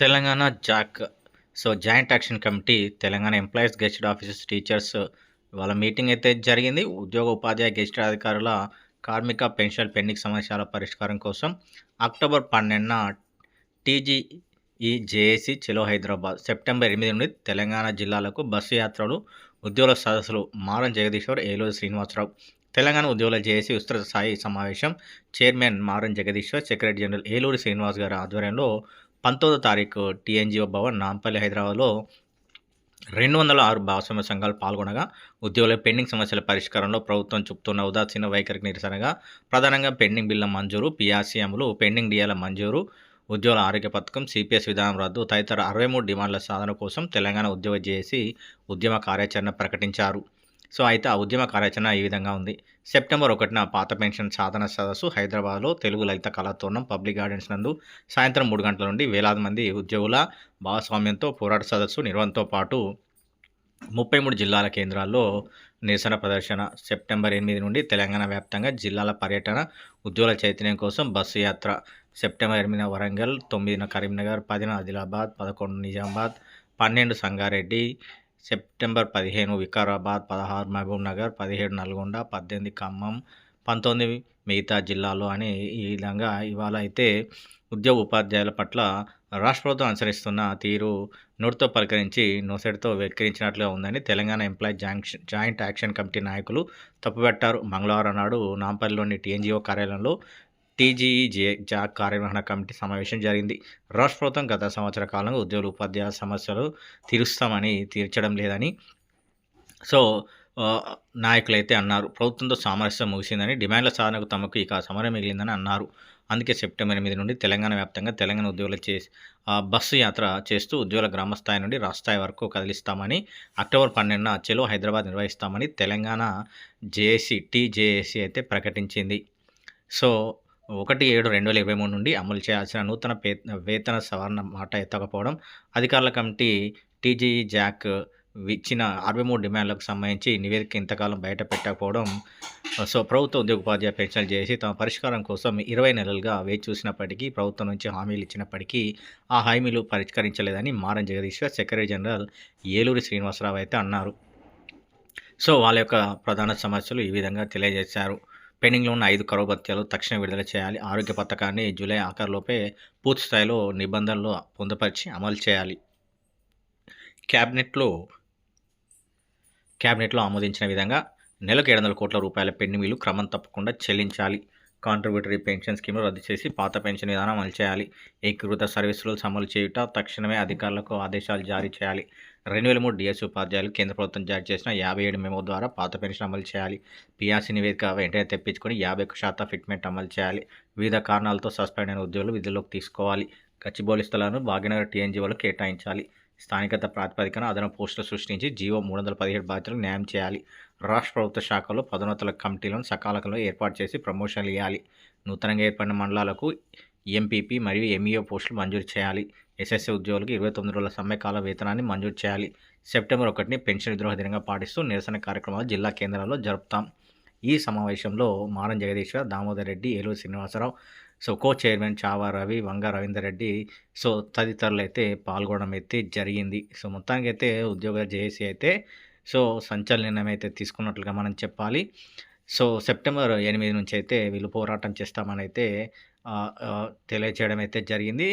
Telangana JAC so joint action committee Telangana employees gazetted officers teachers వాళ్ళ meeting అయితే జరిగింది. ఉద్యోగ ఉపాధ్యాయ గెస్టెడ్ అధికారుల కార్మిక పెన్షన్ పెండింగ్ సమస్యల పరిష్కారం కోసం అక్టోబర్ పన్నెండున టీజీఈ జేఏసీ చెలో హైదరాబాద్ సెప్టెంబర్ ఎనిమిది నుండి తెలంగాణ జిల్లాలకు బస్సు యాత్రలు ఉద్యోగుల సదస్సులు మారం జగదీశ్వర్ ఏలూరు శ్రీనివాసరావు తెలంగాణ ఉద్యోగుల జేఏసీ విస్తృత స్థాయి సమావేశం chairman Maram Jagadishwar secretary general Eluru Srinivas గారి ఆధ్వర్యంలో పంతొమ్మిదో తారీఖు టీఎన్జిఓ భవన్ నాంపల్లి హైదరాబాద్లో రెండు వందల ఆరు భాగస్వామ్య సంఘాలు పాల్గొనగా ఉద్యోగుల పెండింగ్ సమస్యల పరిష్కారంలో ప్రభుత్వం చూపుతున్న ఉదాసీన వైఖరికి నిరసనగా ప్రధానంగా పెండింగ్ బిల్ల మంజూరు పిఆర్సీ పెండింగ్ డిఎల మంజూరు ఉద్యోగుల ఆరోగ్య పథకం సిపిఎస్ విధానం రద్దు తదితర అరవై మూడు డిమాండ్ల సాధన కోసం తెలంగాణ ఉద్యోగ చేసి ఉద్యమ కార్యాచరణ ప్రకటించారు. సో అయితే ఆ ఉద్యమ కార్యాచరణ ఈ విధంగా ఉంది. సెప్టెంబర్ ఒకటిన పాత పెన్షన్ సాధన సదస్సు హైదరాబాద్లో తెలుగు లలిత కళాతోరణం పబ్లిక్ గార్డెన్స్ నందు సాయంత్రం మూడు గంటల నుండి వేలాది మంది ఉద్యోగుల భాగస్వామ్యంతో పోరాట సదస్సు నిర్వహణతో పాటు ముప్పై మూడు జిల్లాల కేంద్రాల్లో నిరసన ప్రదర్శన. సెప్టెంబర్ ఎనిమిది నుండి తెలంగాణ వ్యాప్తంగా జిల్లాల పర్యటన ఉద్యోగుల చైతన్యం కోసం బస్సు యాత్ర. సెప్టెంబర్ ఎనిమిదిన వరంగల్ తొమ్మిదిన కరీంనగర్ పదిన ఆదిలాబాద్ పదకొండు నిజామాబాద్ పన్నెండు సంగారెడ్డి సెప్టెంబర్ పదిహేను వికారాబాద్ పదహారు మహబూబ్ నగర్ పదిహేడు నల్గొండ పద్దెనిమిది ఖమ్మం పంతొమ్మిది మిగతా జిల్లాలో అని ఈ విధంగా ఇవాళ అయితే ఉద్యోగ ఉపాధ్యాయుల పట్ల రాష్ట్ర ప్రభుత్వం అనుసరిస్తున్న తీరు నోటితో పలకరించి నోసెడ్తో వెక్కిరించినట్లుగా ఉందని Telangana employee junction joint action committee నాయకులు తప్పుపెట్టారు మంగళవారం నాడు నాంపల్లిలోని టీఎన్జిఓ కార్యాలయంలో టీజీఈ జే జాక్ కార్యనిర్వహణ కమిటీ సమావేశం జరిగింది. రాష్ట్ర ప్రభుత్వం గత సంవత్సర కాలంగా ఉద్యోగుల ఉపాధ్యాయ సమస్యలు తీరుస్తామని తీర్చడం లేదని సో నాయకులైతే అన్నారు. ప్రభుత్వంతో సామరస్యం ముగిసిందని డిమాండ్ల సాధనకు తమకు ఇక సమరం మిగిలిందని అన్నారు. అందుకే సెప్టెంబర్ ఎనిమిది నుండి తెలంగాణ వ్యాప్తంగా తెలంగాణ ఉద్యోగుల చే బస్సు యాత్ర చేస్తూ ఉద్యోగుల గ్రామస్థాయి నుండి రాష్ట్రస్థాయి వరకు కదిలిస్తామని అక్టోబర్ పన్నెండున చెలో హైదరాబాద్ నిర్వహిస్తామని తెలంగాణ జేఏసీ టీజేఏసీ అయితే ప్రకటించింది. సో ఒకటి ఏడు రెండు వేల ఇరవై మూడు నుండి అమలు చేయాల్సిన నూతన పే వేతన సవరణ మాట ఎత్తకపోవడం అధికారుల కమిటీ టీజీఈ జాక్ ఇచ్చిన అరవై మూడు డిమాండ్లకు సంబంధించి నివేదిక ఇంతకాలం బయట పెట్టకపోవడం సో ప్రభుత్వ ఉద్యోగ ఉపాధ్యాయ పెన్షన్లు చేసి తమ పరిష్కారం కోసం ఇరవై నెలలుగా వేచి చూసినప్పటికీ ప్రభుత్వం నుంచి హామీలు ఇచ్చినప్పటికీ ఆ హామీలు పరిష్కరించలేదని మారం జగదీశ్వర్ సెక్రటరీ జనరల్ ఏలూరి శ్రీనివాసరావు అయితే అన్నారు. సో వాళ్ళ యొక్క ప్రధాన సమస్యలు ఈ విధంగా తెలియజేశారు. పెండింగ్లో ఉన్న ఐదు కరో భత్యాలు తక్షణ విడుదల చేయాలి. ఆరోగ్య పథకాన్ని జూలై ఆఖరులోపే పూర్తి స్థాయిలో నిబంధనలు పొందుపరిచి అమలు చేయాలి. క్యాబినెట్లో క్యాబినెట్లో ఆమోదించిన విధంగా నెలకు ఏడు వందల కోట్ల రూపాయల పెండింగ్లు క్రమం తప్పకుండా చెల్లించాలి. కాంట్రిబ్యూటరీ పెన్షన్ స్కీమ్ను రద్దు చేసి పాత పెన్షన్ విధానం అమలు చేయాలి. ఏకీకృత సర్వీసులు అమలు చేయుట తక్షణమే అధికారులకు ఆదేశాలు జారీ చేయాలి. రెండు వేల మూడు డిఎస్ ఉపాధ్యాయులు కేంద్ర ప్రభుత్వం జారీ చేసిన యాభై ఏడు మెమో ద్వారా పాత పెన్షన్ అమలు చేయాలి. పిఆర్సీ నివేదిక వెంటనే తెప్పించుకొని యాభై ఒక్క శాతం ఫిట్మెంట్ అమలు చేయాలి. వివిధ కారణాలతో సస్పెండ్ అయిన ఉద్యోగులు విధుల్లోకి తీసుకోవాలి. గచ్చిబౌలి స్థలాలను భాగ్యనగర్ టీఎన్జీఓలు కేటాయించాలి. స్థానికత ప్రాతిపదికన అదనపు పోస్టులు సృష్టించి జీవో మూడు వందల పదిహేడు బాధ్యతలకు న్యాయం చేయాలి. రాష్ట్ర ప్రభుత్వ శాఖలో పదోన్నతుల కమిటీలను సకాలంలో ఏర్పాటు చేసి ప్రమోషన్లు ఇవ్వాలి నూతనంగా ఏర్పడిన మండలాలకు ఎంపీపీ మరియు ఎంఈఓ పోస్టులు మంజూరు చేయాలి. ఎస్ఎస్సీ ఉద్యోగులకు ఇరవై తొమ్మిది రోజుల సమ్మెకాల వేతనాన్ని మంజూరు చేయాలి. సెప్టెంబర్ ఒకటిని పెన్షన్ విద్రోహ దినంగా పాటిస్తూ నిరసన కార్యక్రమాలు జిల్లా కేంద్రాల్లో జరుపుతాం. ఈ సమావేశంలో Maram Jagadishwar Damodar Reddy Eluru Srinivasarao so co chairman Chava Ravi Vanga Ravinder Reddy so తదితరులు అయితే పాల్గొనడం అయితే జరిగింది. సో మొత్తానికి అయితే ఉద్యోగ జేఏసీ అయితే సో సంచలన నిర్ణయం అయితే తీసుకున్నట్లుగా మనం చెప్పాలి. సో సెప్టెంబర్ ఎనిమిది నుంచి అయితే వీళ్ళు పోరాటం చేస్తామని అయితే తెలియజేయడం అయితే జరిగింది.